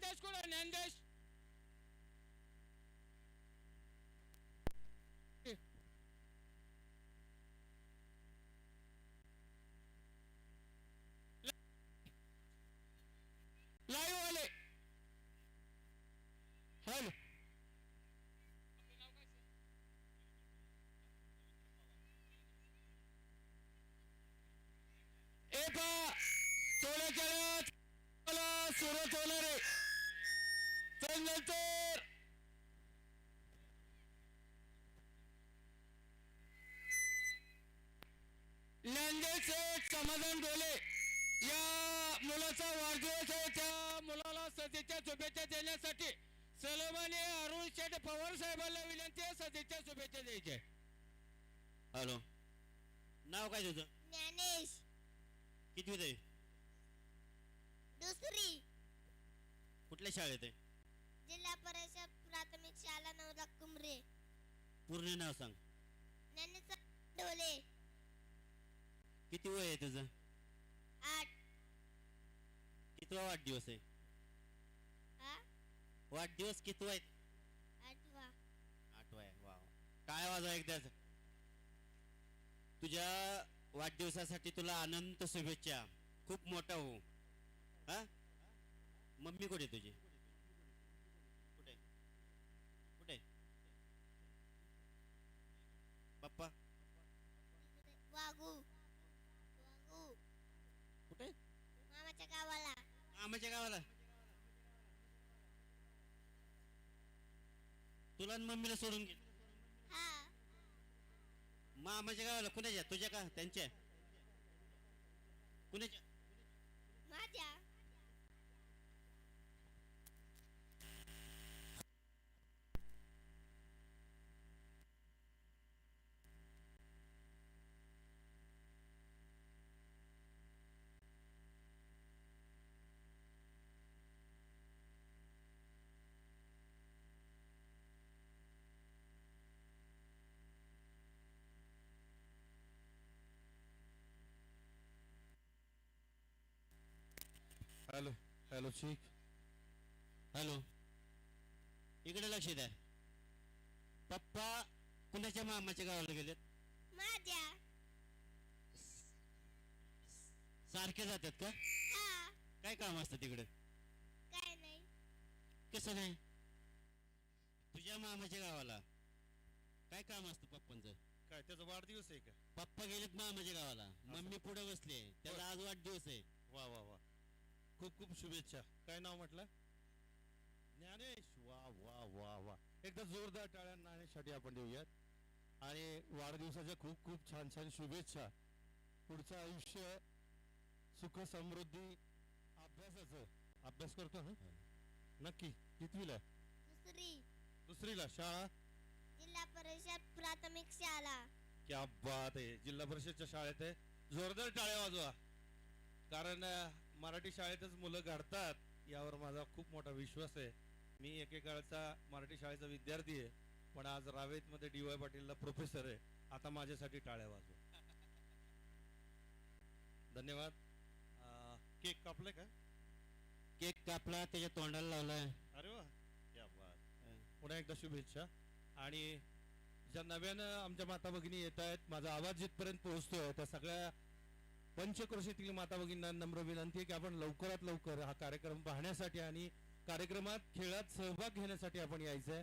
ज्ञानदेश कुठं ज्ञानदेश लाईव्ह आले हॅलो ए पा तोडे केलं मला सुरत होणार आहे त्यानंतर नांदेडचे समाधान डोले या मुलाचा वाढदिवस आहे त्या मुलाला सध्याच्या शुभेच्छा देण्यासाठी सलमाने अरुण शेठ पवार साहेबांना विनंती आहे सध्याच्या शुभेच्छा द्यायच्या हॅलो. नाव काय तुझं? ज्ञानेश. किती आहे? दुसरी. कुठल्या शाळेत आहे? जिल्हा परिषद प्राथमिक शाळा नवरा कुमरे पूर्ण नाव सांग. ढोले किती वय आहे तुझं? आठ. कितवा वाढदिवस आहे? हा वाढदिवस कितवा आहे आठवा. आठवा आहे. वा काय वाजा एकदाच तुझ्या वाढदिवसासाठी तुला अनंत शुभेच्छा. खूप मोठा हो हा? मम्मी कुठे तुझी कुठे कुठे पप्पा वागू वागू कुठे मामाच्या गावाला आम्हाच्या गावाला. तुला आणि मम्मीला सोडून हा. मामाच्या गावाला कुणाच्या? तुझ्या का? त्यांच्या? कुणाच्या माझ्या हॅलो हॅलो चिक हॅलो. इकडे लक्ष द्या. पप्पा कुणाच्या मामाच्या गावाला गेलेत? माझ्या. सारखे जातात का? हा. काय काम असतं तिकडे? काय नाही. कसं नाही? तुझ्या मामाच्या गावाला. काय काम असतं पप्पांचं? काय त्याचा वाढदिवस आहे का? पप्पा गेलेत मामाच्या गावाला. मम्मी पुढे बसले त्याचा आज वाढदिवस आहे. वा वा वा. खूप खूप शुभेच्छा. काय नाव म्हटलं? ज्ञानेश. वा वा वा वा. एकदा जोरदार टाळ्या ज्ञानेशसाठी आपण देऊयात. आणि वाढदिवसाच्या खूप खूप छान छान शुभेच्छा. पुढचं आयुष्य सुख समृद्धी अभ्यासाचं. अभ्यास करतो ना नक्की. कितवीला दुसरी. दुसरीला. शाळा? जिल्हा परिषद प्राथमिक शाळा. क्या बात आहे. जिल्हा परिषदच्या शाळेत आहे. जोरदार टाळ्या वाजवा. कारण मराठी शाळेतच मुलं घडतात यावर माझा खूप मोठा विश्वास आहे. मी एकेकाळचा मराठी शाळेचा विद्यार्थी आहे पण आज रावेतमध्ये डी वाय पाटीलला प्रोफेसर आहे. आता माझ्यासाठी टाळ्या वाजवा. धन्यवाद. केक कापले का? केक कापला त्याच्या तोंडाला लावलाय. अरे वा बात. पुन्हा एकदा शुभेच्छा. आणि ज्या नव्यानं आमच्या माता भगिनी येत आहेत माझा आवाज जिथपर्यंत पोहोचतोय त्या सगळ्या पंचक्रोशीतील माता भगिनींना नम्र विनंती आहे की आपण लवकरात लवकर हा कार्यक्रम पाहण्यासाठी आणि कार्यक्रमात खेळात सहभाग घेण्यासाठी आपण यायचंय.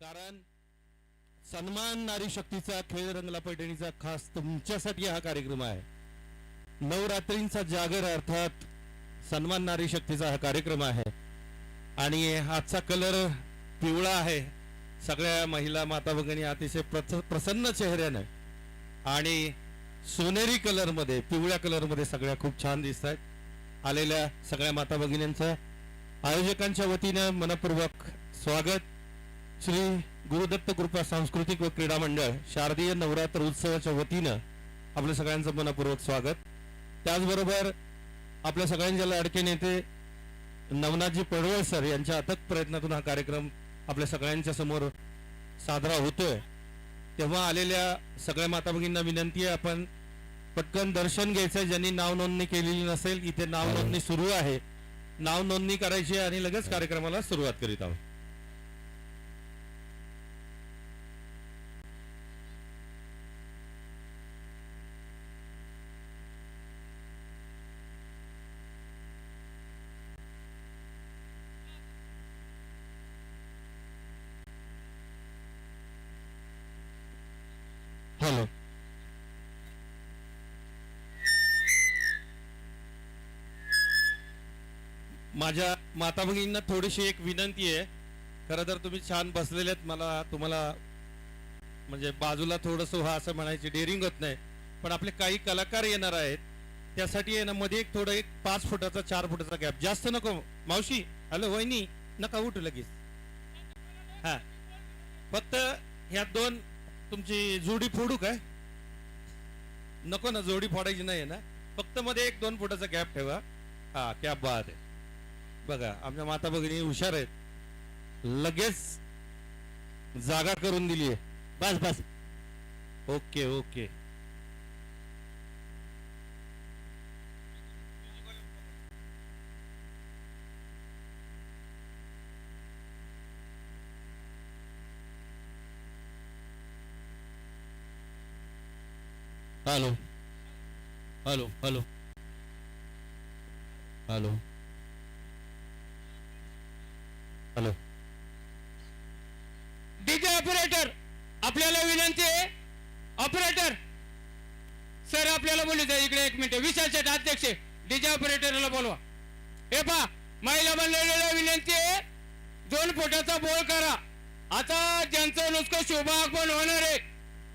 कारण सन्मान नारी शक्तीचा खेळ रंगला पैठणीचा खास तुमच्यासाठी हा कार्यक्रम आहे. नवरात्रींचा जागर अर्थात सन्मान नारी शक्तीचा हा कार्यक्रम आहे. आणि आजचा कलर पिवळा आहे. सगळ्या महिला माता भगिनी अतिशय प्रसन्न चेहऱ्यानं. आणि सोनेरी कलरमध्ये पिवळ्या कलरमध्ये सगळ्या खूप छान दिसत आहेत आलेल्या सगळ्या माता भगिनींचं आयोजकांच्या वतीनं मनपूर्वक स्वागत. श्री गुरुदत्त कृपा सांस्कृतिक व क्रीडा मंडळ शारदीय नवरात्र उत्सवाच्या वतीनं आपल्या सगळ्यांचं मनपूर्वक स्वागत. त्याचबरोबर आपल्या सगळ्यांच्या लाडके नेते नवनाथजी पडवळ सर यांच्या अथक प्रयत्नातून हा कार्यक्रम आपल्या सगळ्यांच्या समोर साजरा होतोय. तेव्हा आलेल्या सगळ्या माता भगिनींना विनंती आहे आपण पटकन दर्शन घ्यायचं ज्यांनी नाव नोंदणी केलेली नसेल इथे नाव नोंदणी सुरू आहे. नाव नोंदणी करायची आहे आणि लगेच कार्यक्रमाला सुरुवात करीत आहोत. माझ्या माता भगिनींना थोडीशी एक विनंती आहे. खरं तर तुम्ही छान बसलेले आहेत. मला तुम्हाला म्हणजे बाजूला थोडंसं व्हा असं म्हणायची डेअरिंग होत नाही. पण आपले काही कलाकार येणार आहेत. त्यासाठी आहे ना मध्ये एक थोडं एक पाच फुटाचा चार फुटाचा गॅप जास्त नको मावशी. हॅलो वहिनी नका उठू लगेच. हा. फक्त ह्या दोन तुमची जोडी फोडू काय? नको ना जोडी फोडायची नाही ना. फक्त मध्ये एक दोन फुटाचा गॅप ठेवा. हा क्या बात आहे. बघा आमच्या माता भगिनी हुशार आहेत. लगेच जागा करून दिली आहे. बस बस. Okay okay. Hello. Hello hello. Hello. Hello. DJ operator आपल्याला विनंती आहे. ऑपरेटर सर आपल्याला बोलू इकडे एक मिनिट. विशाल अध्यक्ष डीजे ऑपरेटरला बोलवा. हे पा महिला मंडळीला विनंती आहे. दोन फुटाचा बोल करा. आता ज्यांचं नुसतं शुभागमन होणार आहे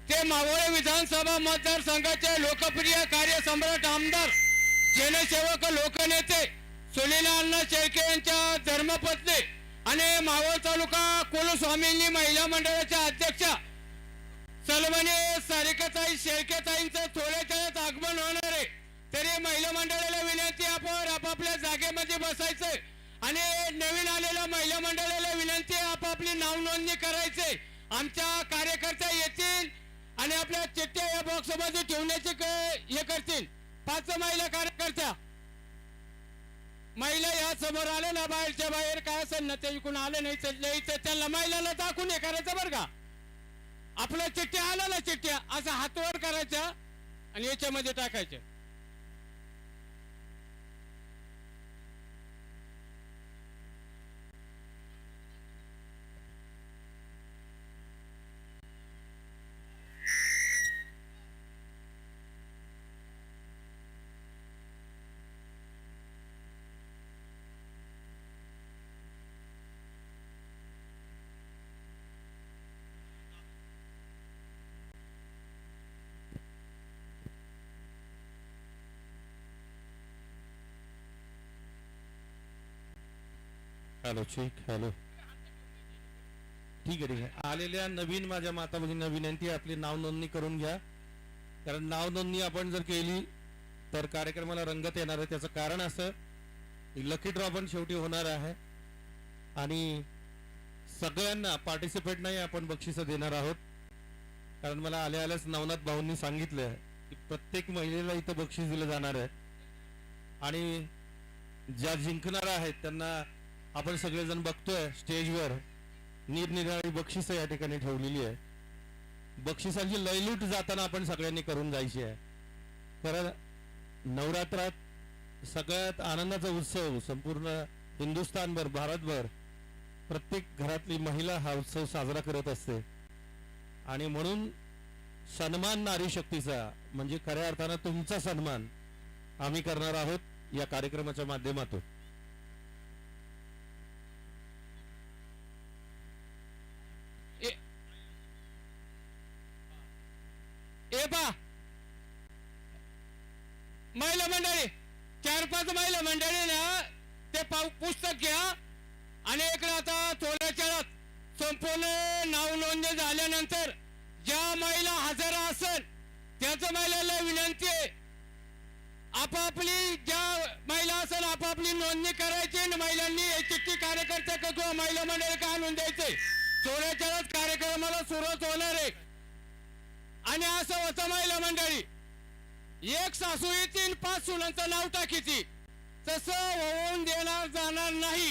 ते मावळे विधानसभा मतदारसंघाचे लोकप्रिय कार्यसम्राट आमदार जनसेवक लोकनेते सुनीला अण्णा शेळके यांच्या धर्मपत्नी आणि मावळ तालुका कुलस्वामींनी महिला मंडळाच्या अध्यक्षा सलमाने सारिकाताई शेळकेताईंचं थोड्या वेळात आगमन होणार आहे. तरी महिला मंडळाला विनंती आपण आपापल्या जागेमध्ये बसायचंय आणि नवीन आलेल्या महिला मंडळाला विनंती आपापली नाव नोंदणी करायचे आमच्या कार्यकर्त्या येतील आणि आपल्या चिठ्ठ्या या बॉक्समध्ये ठेवण्याचे क- हे करतील. पाच महिला कार्यकर्त्या. महिला या समोर आले ना बाहेरच्या बाहेर काय असेल ना ते इकून आले नाही तर तर त्यांना महिलाला दाखवून हे करायचं बरं का? आपल्या चिठ्ठ्या आल्या ना चिठ्ठ्या असं हातवर करायच्या आणि याच्यामध्ये टाकायच्या. हॅलो ठीक हॅलो. ठीक आहे ठीक आहे. आलेल्या नवीन माझ्या माता भगिनींना विनंती आपली नाव नोंदणी करून घ्या. कारण नाव नोंदणी आपण जर केली तर कार्यक्रमाला रंगत येणार आहे. त्याचं कारण असं लकी ड्रॉ पण शेवटी होणार आहे. आणि सगळ्यांना पार्टिसिपेट नाही आपण बक्षिसं देणार आहोत. कारण मला आल्या आल्याच नवनाथ भाऊंनी सांगितलं आहे की प्रत्येक महिलेला इथं बक्षीस दिलं जाणार आहे. आणि ज्या जिंकणार आहेत त्यांना आपण सगळेजण बघतोय स्टेजवर निरनिराळी बक्षिसं या ठिकाणी ठेवलेली आहे. बक्षिसांची लयलूट जाताना आपण सगळ्यांनी करून जायची आहे. कारण नवरात्रात सगळ्यात आनंदाचा उत्सव संपूर्ण हिंदुस्थानभर भारतभर प्रत्येक घरातली महिला हा उत्सव साजरा करत असते. आणि म्हणून सन्मान नारी शक्तीचा म्हणजे खऱ्या अर्थानं तुमचा सन्मान आम्ही करणार आहोत या कार्यक्रमाच्या माध्यमातून ए पा महिला मंडळी चार पाच महिला मंडळी ना ते पाव- घ्या. आणि आता थोड्या संपूर्ण नाव नोंदणी झाल्यानंतर ज्या महिला हजर असेल त्याच महिलाला विनंती आहे. आपापली ज्या महिला असेल आपापली नोंदणी करायची आणि महिलांनी हे चिठ्ठी कार्यकर्त्या किंवा महिला मंडळी काय आणून द्यायचे? थोड्या कार्यक्रमाला सुरुवात होणार आहे. आणि असं होतं महिला मंडळी एक सासू तीन पाच सुनांचं नाव टाकीची तसं होऊन देणार जाणार नाही.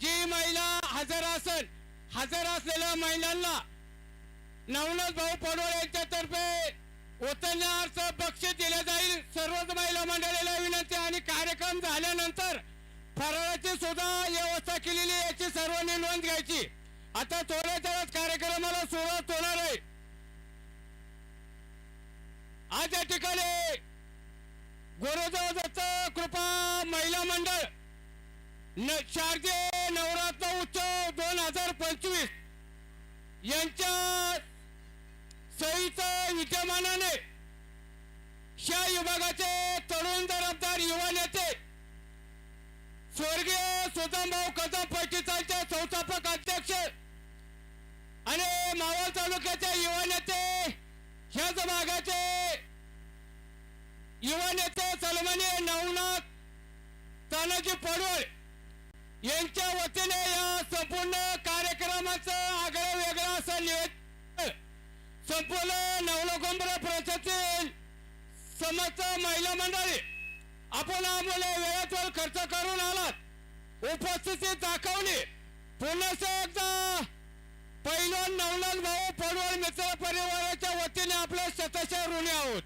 जी महिला हजर असेल हजर असलेल्या महिलांना नवनाथ भाऊ पडोळ यांच्यातर्फे उतरण्यार्थ बक्षीस दिले जाईल. सर्वच महिला मंडळीला विनंती आणि कार्यक्रम झाल्यानंतर फराळाची सुद्धा व्यवस्था केलेली आहे याची सर्वांनी नोंद घ्यायची. आता थोड्याच वेळात कार्यक्रमाला सुरुवात होणार आहे. आज या ठिकाणी गुरुदेव दत्त कृपा महिला मंडळ. न शारदीय नवरात्र उत्सव दोन हजार पंचवीस. यांच्या सहीचं विद्यमानाने शा विभागाचे तरुण दरबदार युवा नेते स्वर्गीय सुदामभाऊ कदम पटितालचे संस्थापक अध्यक्ष आणि मावळ तालुक्याचे युवा नेते ह्याच भागाचे युवा नेते सलमाने नवनाथ तानाजी पडवळ यांच्या वतीने या संपूर्ण कार्यक्रमाचं आगळं वेगळं असं नियोजन संपूर्ण नवलोकंबर प्रशातील समस्त महिला मंडळी आपण आम्हाला वेळात वेळ खर्च करून आलात. उपस्थिती दाखवली. पुन्हा एकदा पहिलं नवनाथ भाऊ पडवळ मित्र परिवाराच्या वतीने आपल्या शतशः ऋणी आहोत.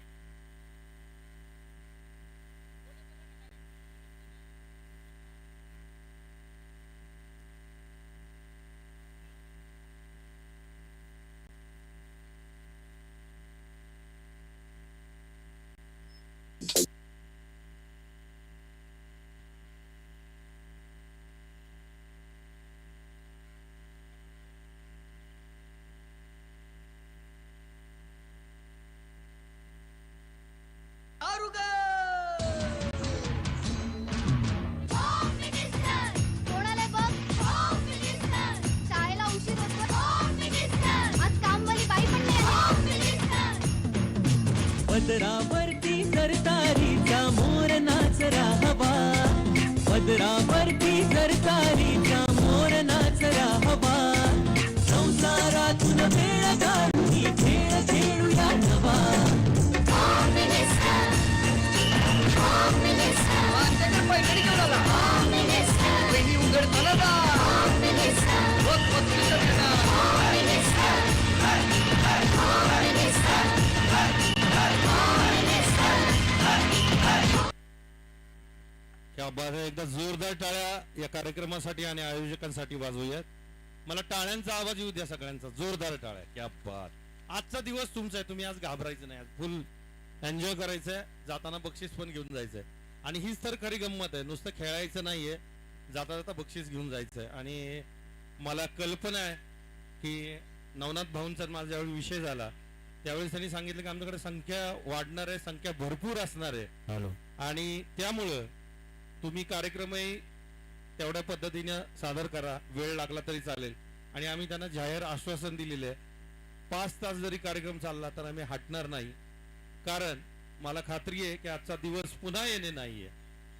त्या बाहेर एकदा जोरदार टाळ्या या कार्यक्रमासाठी आणि आयोजकांसाठी वाजवूयात. मला टाळ्यांचा आवाज येऊ द्या सगळ्यांचा. जोरदार टाळ्या. क्या बात. आजचा दिवस तुमचा आहे. तुम्ही आज घाबरायचं नाही. आज फुल एन्जॉय करायचंय. जाताना बक्षीस पण घेऊन जायचंय. आणि हीच तर खरी गंमत आहे. नुसतं खेळायचं नाहीये. जाता जाता बक्षीस घेऊन जायचंय. आणि मला कल्पना आहे की नवनाथ भाऊंचा माझा ज्यावेळी विषय झाला त्यावेळेस त्यांनी सांगितलं की आमच्याकडे संख्या वाढणार आहे संख्या भरपूर असणार आहे. आणि त्यामुळं तुम्ही कार्यक्रमही तेवढ्या पद्धतीने सादर करा. वेळ लागला तरी चालेल. आणि आम्ही त्यांना जाहीर आश्वासन दिलेलं आहे. पाच तास जरी कार्यक्रम चालला तर आम्ही हटणार नाही. कारण मला खात्री आहे की आजचा दिवस पुन्हा येणे नाहीये.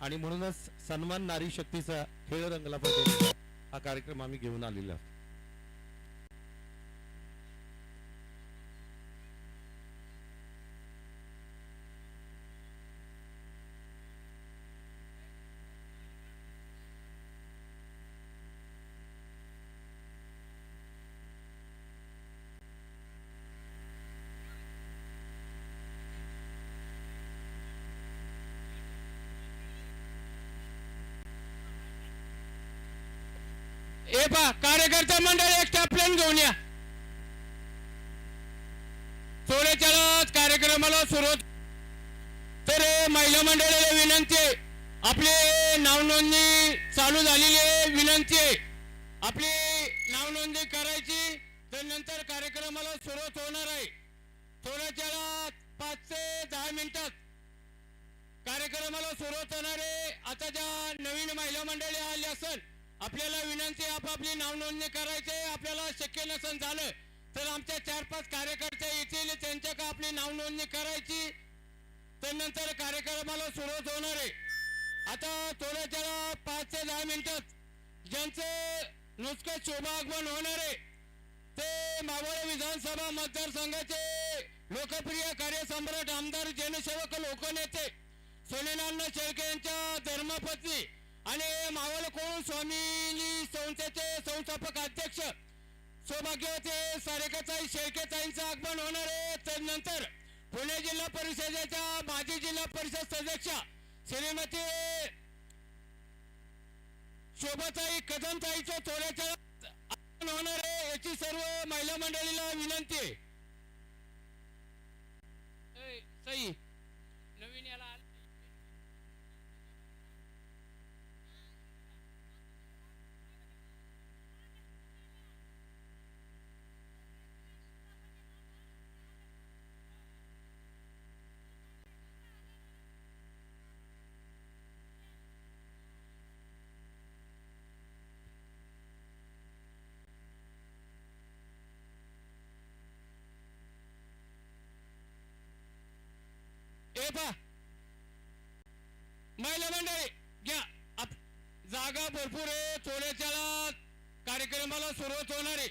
आणि म्हणूनच सन्मान नारी शक्तीचा खेळ रंगला पाहिजे हा कार्यक्रम आम्ही घेऊन आलेला हे ए पा कार्यकर्ता मंडळ एक प्लेन घेऊन या. थोड्याच्या कार्यक्रमाला सुरुवात. तर महिला मंडळाला विनंती आहे. आपली नावनोंदणी चालू झालेली आहे विनंती आहे. आपली नावनोंदणी करायची तर नंतर कार्यक्रमाला सुरुवात होणार आहे. थोड्याच्या वेळात पाच ते दहा मिनिटात कार्यक्रमाला सुरुवात होणार आहे. आता ज्या नवीन महिला मंडळी आली असेल आपल्याला विनंती आपापली नावनोंदणी करायची आहे. आपल्याला शक्य नसेल झालं तर आमच्या चार पाच कार्यकर्ते येतील त्यांच्या का आपली नावनोंदणी करायची तर नंतर कार्यक्रमाला सुरुवात होणार आहे आता थोड्याच्या पाच ते दहा मिनिटात ज्यांचं नुसतं शोभागमन होणार आहे ते मावळ विधानसभा मतदारसंघाचे लोकप्रिय कार्यसम्राट आमदार जनसेवक लोकनेते सोनेनारायण शेळके यांच्या धर्मपत्नी आणि मावळ कोण? स्वामी संस्थेचे संस्थापक अध्यक्ष. सौभाग्यवते सारेकाताई शेळकेताईंचं आगमन होणार आहे. तदनंतर पुणे जिल्हा परिषदेच्या माजी जिल्हा परिषद सदस्य श्रीमती शोभाताई कदमताईचं थोड्याच्या आगमन होणार आहे. याची सर्व महिला मंडळीला विनंती आहे. सई नवीन याला आल- ए पा महिला मंडळी घ्या. आप- जागा भरपूर आहे. थोड्याच्या कार्यक्रमाला सुरुवात होणार आहे.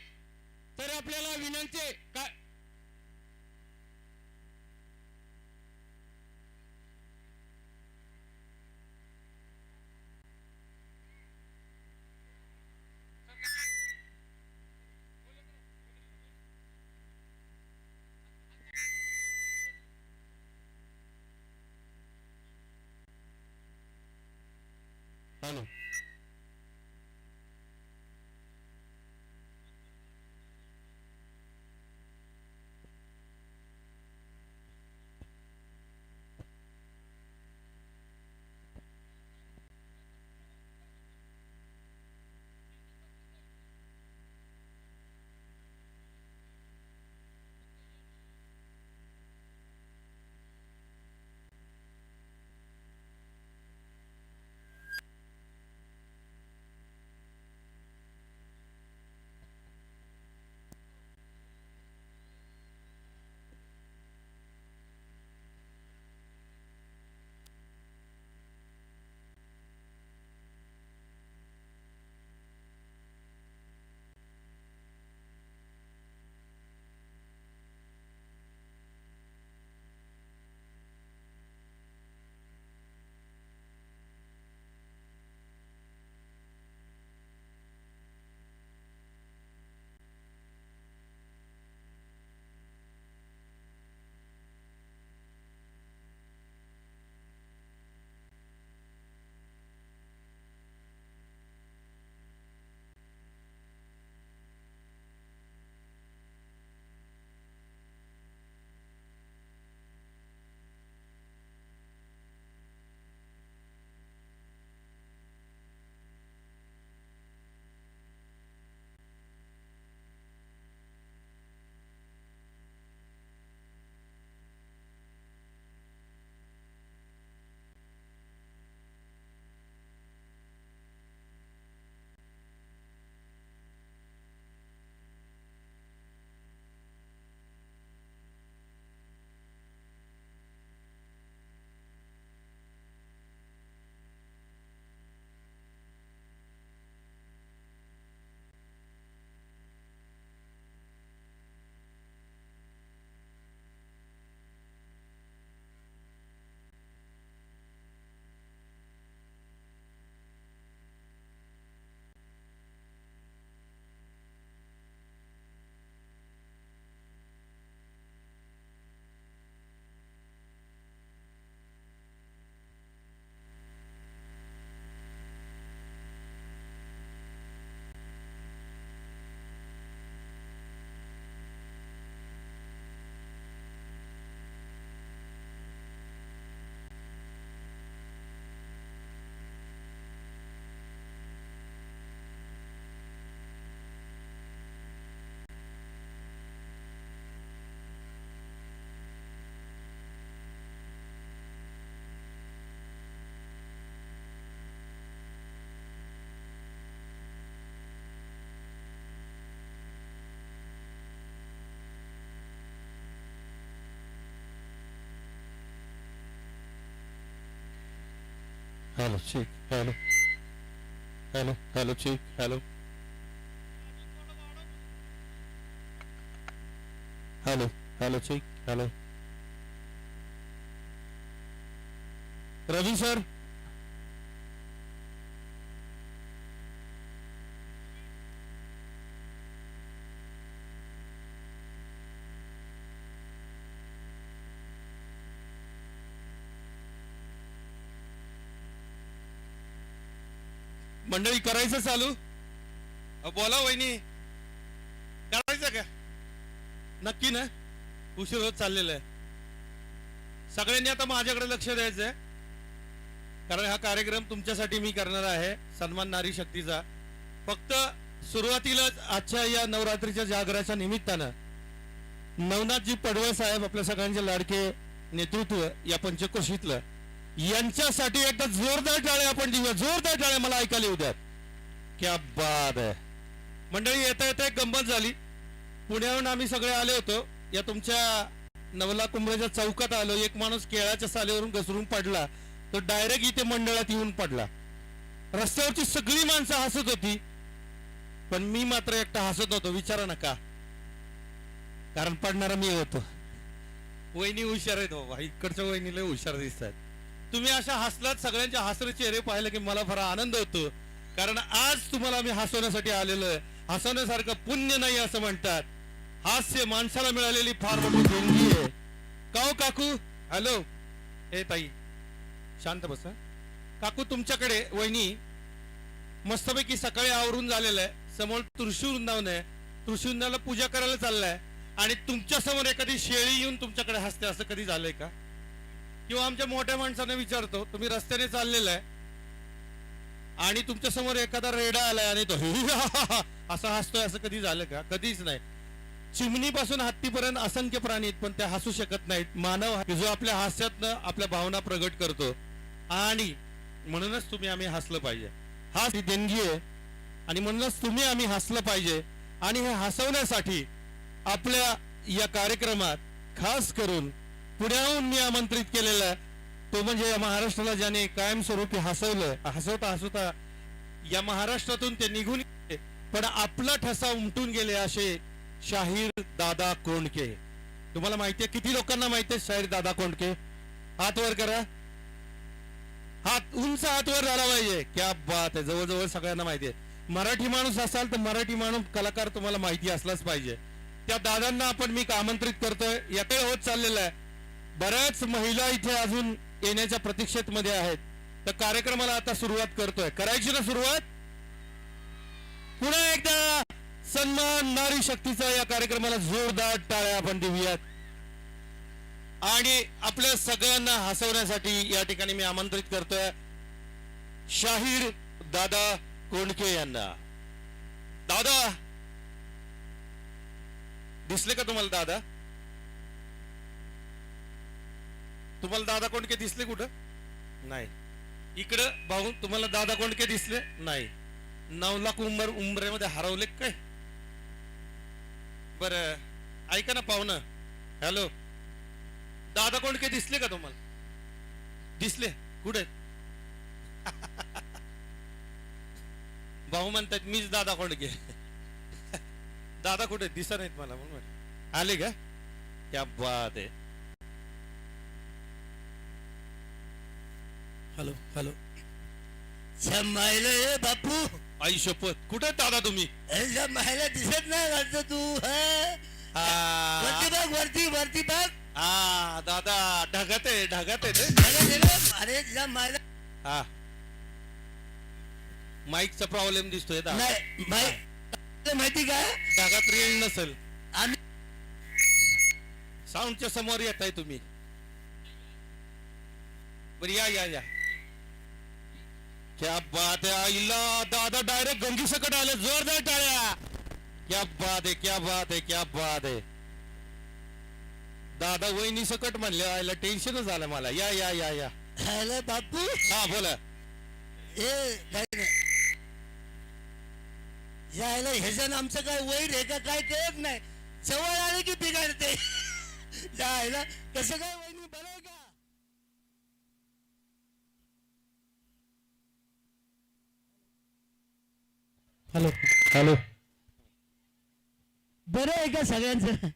तर आपल्याला विनंती आहे काय hello Hello, chick. Hello. Hello. Hello, chick. Hello. Hello. Hello, chick. Hello. Ravi sir. मंडळी करायचं चालू? बोला वहिनी. करायचं का? नक्की ना? उशीर होत चाललेला आहे. सगळ्यांनी आता माझ्याकडे लक्ष द्यायचं आहे. कारण हा कार्यक्रम तुमच्यासाठी मी करणार आहे सन्मान नारी शक्तीचा. फक्त सुरुवातीलाच आजच्या या नवरात्रीच्या जागराच्या निमित्तानं नवनाथजी पडवळ साहेब आपल्या सगळ्यांचे लाडके नेतृत्व या पंचक्रोशीतलं यांच्यासाठी एकदा जोरदार टाळे आपण देऊया. जोरदार टाळे मला ऐकायला येऊ द्यात क्या बात आहे. मंडळी येता येता एक गंमत झाली. पुण्याहून आम्ही सगळे आले होतो. या तुमच्या नवला कुंभ्याच्या चौकात आलो. एक माणूस केळाच्या सालीवरून घसरून पडला. तो डायरेक्ट इथे मंडळात येऊन पडला. रस्त्यावरची सगळी माणसं हसत होती. पण मी मात्र एकटा हसत होतो. विचारा नका. कारण पडणारा मी होतो. वहिनी हुशार आहेत बाबा इकडच्या वहिनीला हुशार दिसतात. तुम्ही अशा हसलात सगळ्यांचे हसरे चेहरे पाहिले की मला फार आनंद होतो. कारण आज तुम्हाला मी हसवण्यासाठी आलेलो आहे. हसवण्यासारखं पुण्य नाही असं म्हणतात. हास्य माणसाला मिळालेली फार मोठी देणगी आहे. का हो काकू? हॅलो. ए ताई. शांत बस. काकू तुमच्याकडे वहिनी मस्तपैकी सकाळी आवरून झालेलं आहे. समोर तुळशी वृंदावन आहे. तुळशी वृंदावनाला पूजा करायला चाललाय. आणि तुमच्यासमोर एखादी शेळी येऊन तुमच्याकडे हसते. असं कधी झालंय का? किंवा आमच्या मोठ्या माणसाने विचारतो तुम्ही रस्त्याने चाललेला आहे आणि तुमच्यासमोर एखादा रेडा आलाय आणि तो असा हसतोय असं कधी झालं का कधीच नाही चिमणीपासून हत्तीपर्यंत असंख्य प्राणी आहेत पण त्या हसू शकत नाहीत मानव जो आपल्या हास्यातनं आपल्या भावना प्रगट करतो आणि म्हणूनच तुम्ही आम्ही हसलं पाहिजे हा ती देणगी आहे आणि म्हणूनच तुम्ही आम्ही हसलं पाहिजे आणि हे हसवण्यासाठी आपल्या या कार्यक्रमात खास करून पुण्याहून मी आमंत्रित केलेला तो म्हणजे या महाराष्ट्राला ज्याने कायमस्वरूपी हसवलं हसवता हसवता या महाराष्ट्रातून ते निघून गेले. पण आपला ठसा उमटून गेले असे शाहीर दादा कोंडके. तुम्हाला माहितीये किती लोकांना माहितीये शाहीर दादा कोंडके? हात वर करा. हात उंच हात वर झाला पाहिजे. क्या बात आहे जवळजवळ सगळ्यांना माहिती आहे. मराठी माणूस असाल तर मराठी माणूस कलाकार तुम्हाला माहिती असलाच पाहिजे. त्या दादांना आपण मी आमंत्रित करतोय. याकडे होत चाललेलं आहे. बऱ्याच महिला इथे अजून येण्याच्या प्रतीक्षेत मध्ये आहेत. तर कार्यक्रमाला आता सुरुवात करतोय. करायची ना सुरुवात? पुन्हा एकदा सन्मान नारी शक्तीचा या कार्यक्रमाला जोरदार टाळ्या आपण देऊयात. आणि आपल्या सगळ्यांना हसवण्यासाठी या ठिकाणी मी आमंत्रित करतोय शाहीर दादा कोंडके यांना. दादा दिसले का तुम्हाला दादा? तुम्हाला दादा कोंडके दिसले कुठं? नाही. इकडं भाऊ तुम्हाला दादा कोंडके दिसले? नाही. नऊ लाख उंबर उंबरेमध्ये हरवले काय? बर ऐका ना पाहुणं. हॅलो. दादा कोंडके दिसले का तुम्हाला? दिसले. कुठे? भाऊ म्हणतात मीच दादा कोंडके दादा कुठे? दिसत नाहीत मला म्हणून. आले का? क्या बात आहे. Hello hello. महिला ए बापू. आई शपथ. कुठे दादा तुम्ही? महिला दिसत नाही वाटत तू हं? वरती बघ वरती वरती बघ. आ, दादा ढगात आहे ढगात आहे ते. मला दिलं, अरे महिला हा. माईकचा प्रॉब्लेम दिसतोय दादा. नाही माहि- तुला माहिती का? ढगात रेंज नसेल. आम्ही साऊंडच्या समोर येत आहे तुम्ही. बरं या या या. क्या बात आहे आईला दादा डायरेक्ट गंगी सकट आले जोरदार टाळ्या. क्या बात आहे क्या बात आहे क्या बात आहे दादा वहिनी सकट म्हणले आईला टेन्शनच आलं मला. या या या या. हॅलो बापू. हा बोला. ए काही नाही यायला ह्याच्यानं आमचं काय वैर आहे का? काय कळत नाही. जवळ आले की बिघडते. जायला कसं काय वहिनी बरं आहे का हॅलो हॅलो बरं आहे का सगळ्यांचं?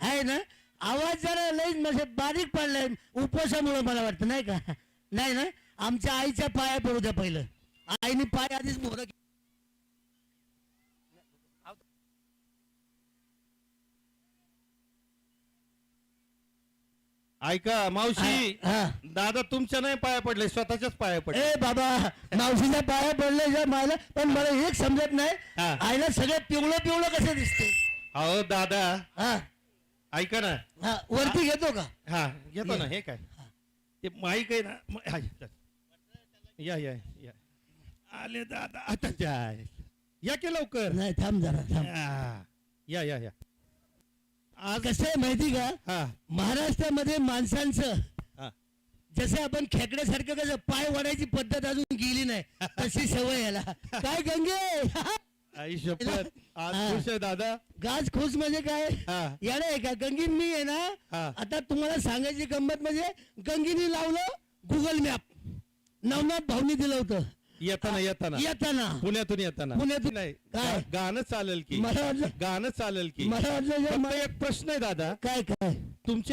आहे ना? आवाज जरा लई म्हणजे बारीक पडलाय. उपवासामुळे मला वाटतं नाही का? नाही ना? आमच्या आईच्या पाया पडू द्या पहिलं. आईने पाय आधीच मोहरा ऐका मावशी हा दादा तुमच्या नाही पाया पडले स्वतःच्याच पाया पडले. ए बाबा मावशीच्या पाया पडले जे मला पण मला एक समजत नाही हा. आईला सगळं पिवळं पिवळं कसं दिसते? अहो दादा. हा. ऐका ना. हा वरती घेतो का? हा घेतो ना हे काय? ते माईक आहे ना म- हा, या या या आले दादा आता जाय. या की लवकर? नाही थांब जरा थांब. या या या. कसं आहे माहिती का? महाराष्ट्रामध्ये माणसांचं. जसं आपण खेकड्यासारखं कसं पाय वडायची पद्धत अजून गेली नाही तशी सवय याला. काय गंगे? आई शपथ. आज. खुश आहे दादा. गाज खुश म्हणजे काय? याने आहे का? गंगी मी आहे ना. आता तुम्हाला सांगायची गंमत म्हणजे गंगीने लावलं गुगल मॅप नवनाथ भाऊनी दिलं होतं. येताना येताना. येताना. पुण्यातून येताना. पुण्यातून- नाही काय? गाणं चालेल की. मला वाटलं गाणं चालेल की. मला वाटलं जे फक्त मला- एक प्रश्न आहे दादा. काय काय? तुमच्या